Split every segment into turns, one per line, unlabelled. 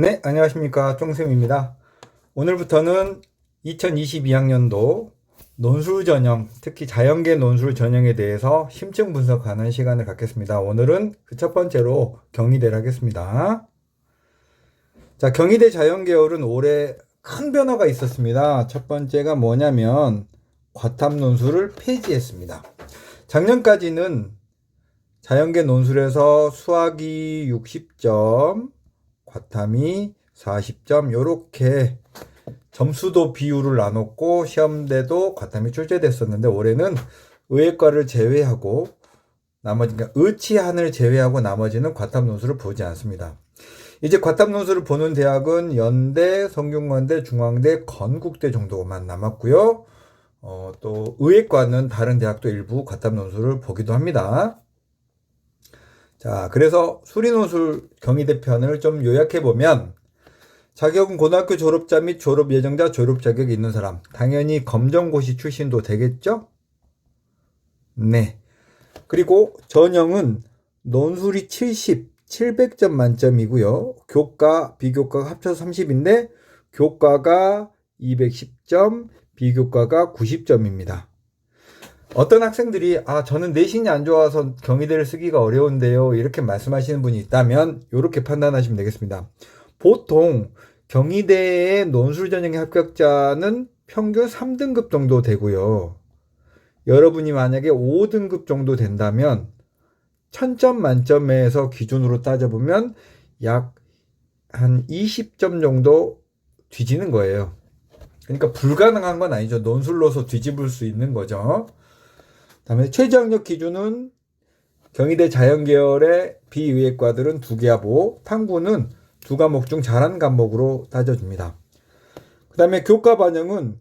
네, 안녕하십니까. 쫑쌤입니다. 오늘부터는 2022학년도 논술 전형, 특히 자연계 논술 전형에 대해서 심층 분석하는 시간을 갖겠습니다. 오늘은 그 첫 번째로 경희대를 하겠습니다. 자, 경희대 자연계열은 올해 큰 변화가 있었습니다. 첫 번째가 뭐냐면 과탐 논술을 폐지했습니다. 작년까지는 자연계 논술에서 수학이 60점, 과탐이 40점 요렇게 점수도 비율을 나눴고 시험대도 과탐이 출제됐었는데 올해는 의예과를 제외하고 나머지 그러니까 의치한을 제외하고 나머지는 과탐 논술을 보지 않습니다. 이제 과탐 논술을 보는 대학은 연대, 성균관대, 중앙대, 건국대 정도만 남았고요. 어, 또 의예과는 다른 대학도 일부 과탐 논술을 보기도 합니다. 자, 그래서 수리논술 경희대 편을 좀 요약해 보면 자격은 고등학교 졸업자 및 졸업 예정자 졸업 자격이 있는 사람. 당연히 검정고시 출신도 되겠죠? 네. 그리고 전형은 논술이 70, 700점 만점이고요. 교과, 비교과가 합쳐서 30인데 교과가 210점, 비교과가 90점입니다. 어떤 학생들이 아 저는 내신이 안 좋아서 경희대를 쓰기가 어려운데요 이렇게 말씀하시는 분이 있다면 이렇게 판단하시면 되겠습니다. 보통 경희대의 논술 전형의 합격자는 평균 3등급 정도 되고요. 여러분이 만약에 5등급 정도 된다면 1000점 만점에서 기준으로 따져보면 약 한 20점 정도 뒤지는 거예요. 그러니까 불가능한 건 아니죠. 논술로서 뒤집을 수 있는 거죠. 다음에 최저학력 기준은 경희대 자연계열의 비의예과들은 두 개하고 탐구는 두 과목 중 잘한 과목으로 따져줍니다. 그 다음에 교과 반영은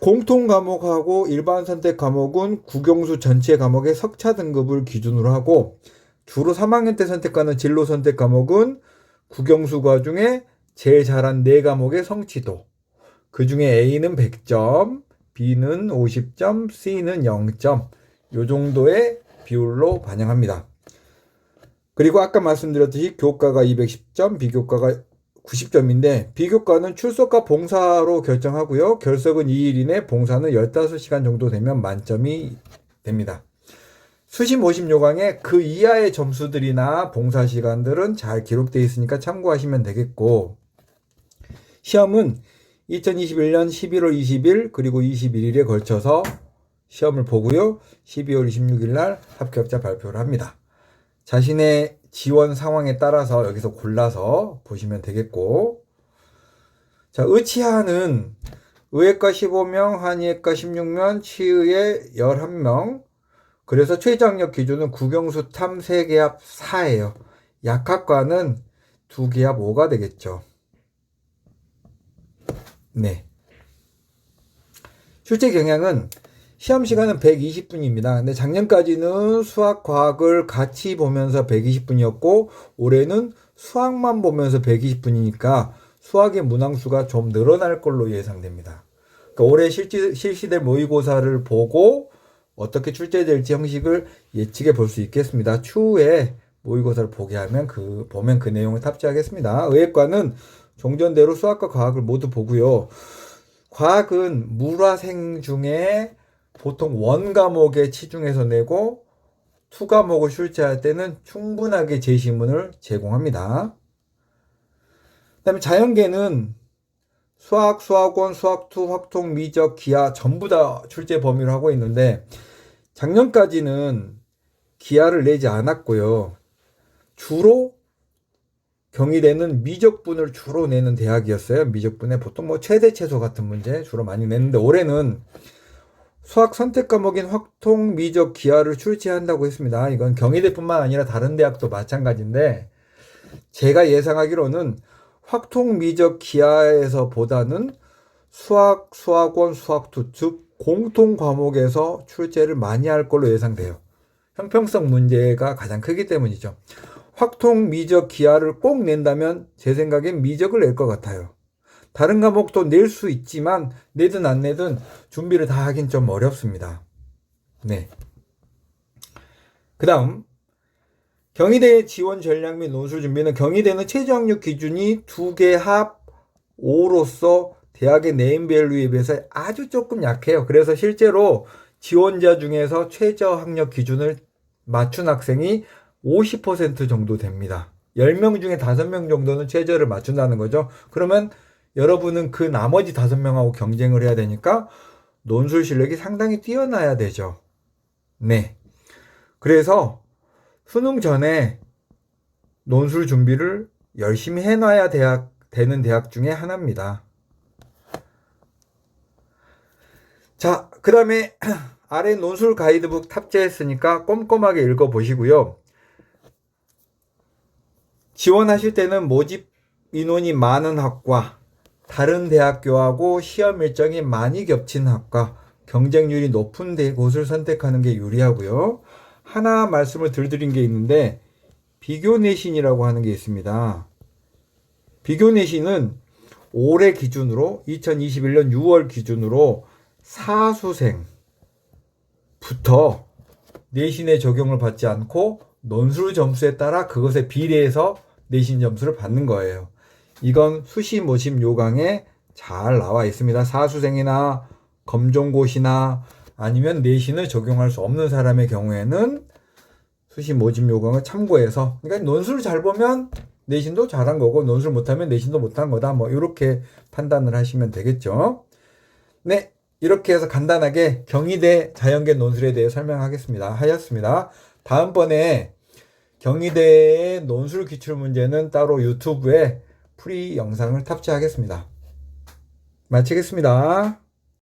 공통 과목하고 일반 선택 과목은 국영수 전체 과목의 석차 등급을 기준으로 하고 주로 3학년 때 선택하는 진로 선택 과목은 국영수 과 중에 제일 잘한 네 과목의 성취도. 그 중에 A는 100점, B는 50점, C는 0점. 요 정도의 비율로 반영합니다. 그리고 아까 말씀드렸듯이 교과가 210점, 비교과가 90점인데 비교과는 출석과 봉사로 결정하고요. 결석은 2일 이내, 봉사는 15시간 정도 되면 만점이 됩니다. 수시 모심 요강에 그 이하의 점수들이나 봉사 시간들은 잘 기록되어 있으니까 참고하시면 되겠고 시험은 2021년 11월 20일 그리고 21일에 걸쳐서 시험을 보고요. 12월 26일 날 합격자 발표를 합니다. 자신의 지원 상황에 따라서 여기서 골라서 보시면 되겠고 자, 의치하는 의예과 15명, 한의예과 16명, 치의에 11명. 그래서 최저학력 기준은 국영수 탐 3개 합 4예요. 약학과는 2개 합 5가 되겠죠. 네. 실제 경향은 시험 시간은 120분입니다. 근데 작년까지는 수학, 과학을 같이 보면서 120분이었고, 올해는 수학만 보면서 120분이니까 수학의 문항수가 좀 늘어날 걸로 예상됩니다. 그러니까 올해 실시, 실시될 모의고사를 보고 어떻게 출제될지 형식을 예측해 볼 수 있겠습니다. 추후에 모의고사를 보게 하면 그, 보면 그 내용을 탑재하겠습니다. 의예과는 종전대로 수학과 과학을 모두 보고요. 과학은 물화생 중에 보통 원 과목에 치중해서 내고 투 과목을 출제할 때는 충분하게 제시문을 제공합니다. 그다음에 자연계는 수학, 수학원, 수학투, 확통, 미적, 기하 전부 다 출제 범위로 하고 있는데 작년까지는 기하를 내지 않았고요. 주로 경희대는 미적분을 주로 내는 대학이었어요. 미적분에 보통 뭐 최대 최소 같은 문제 주로 많이 내는데 올해는 수학 선택 과목인 확통, 미적, 기하를 출제한다고 했습니다. 이건 경희대뿐만 아니라 다른 대학도 마찬가지인데 제가 예상하기로는 확통, 미적, 기하에서 보다는 수학, 수학원, 수학투 즉 공통 과목에서 출제를 많이 할 걸로 예상돼요. 형평성 문제가 가장 크기 때문이죠. 확통, 미적, 기하를 꼭 낸다면 제 생각엔 미적을 낼 것 같아요. 다른 과목도 낼 수 있지만 내든 안 내든 준비를 다 하긴 좀 어렵습니다. 네. 그 다음 경희대 지원 전략 및 논술 준비는 경희대는 최저 학력 기준이 두 개 합 5로서 대학의 네임밸류에 비해서 아주 조금 약해요. 그래서 실제로 지원자 중에서 최저 학력 기준을 맞춘 학생이 50% 정도 됩니다. 10명 중에 5명 정도는 최저를 맞춘다는 거죠. 그러면 여러분은 그 나머지 5명하고 경쟁을 해야 되니까 논술 실력이 상당히 뛰어나야 되죠. 네. 그래서 수능 전에 논술 준비를 열심히 해놔야 대학, 되는 대학 중에 하나입니다. 자, 그 다음에 아래 논술 가이드북 탑재했으니까 꼼꼼하게 읽어보시고요. 지원하실 때는 모집 인원이 많은 학과, 다른 대학교하고 시험 일정이 많이 겹친 학과, 경쟁률이 높은 데- 곳을 선택하는 게 유리하고요. 하나 말씀을 들드린 게 있는데, 비교 내신이라고 하는 게 있습니다. 비교 내신은 올해 기준으로 2021년 6월 기준으로 사수생부터 내신의 적용을 받지 않고 논술 점수에 따라 그것에 비례해서 내신 점수를 받는 거예요. 이건 수시 모집 요강에 잘 나와 있습니다. 사수생이나 검정고시나 아니면 내신을 적용할 수 없는 사람의 경우에는 수시 모집 요강을 참고해서 그러니까 논술을 잘 보면 내신도 잘한 거고 논술 못하면 내신도 못한 거다. 뭐 이렇게 판단을 하시면 되겠죠. 네, 이렇게 해서 간단하게 경희대 자연계 논술에 대해 설명하겠습니다. 하였습니다. 다음번에 경희대의 논술 기출 문제는 따로 유튜브에 프리 영상을 탑재하겠습니다. 마치겠습니다.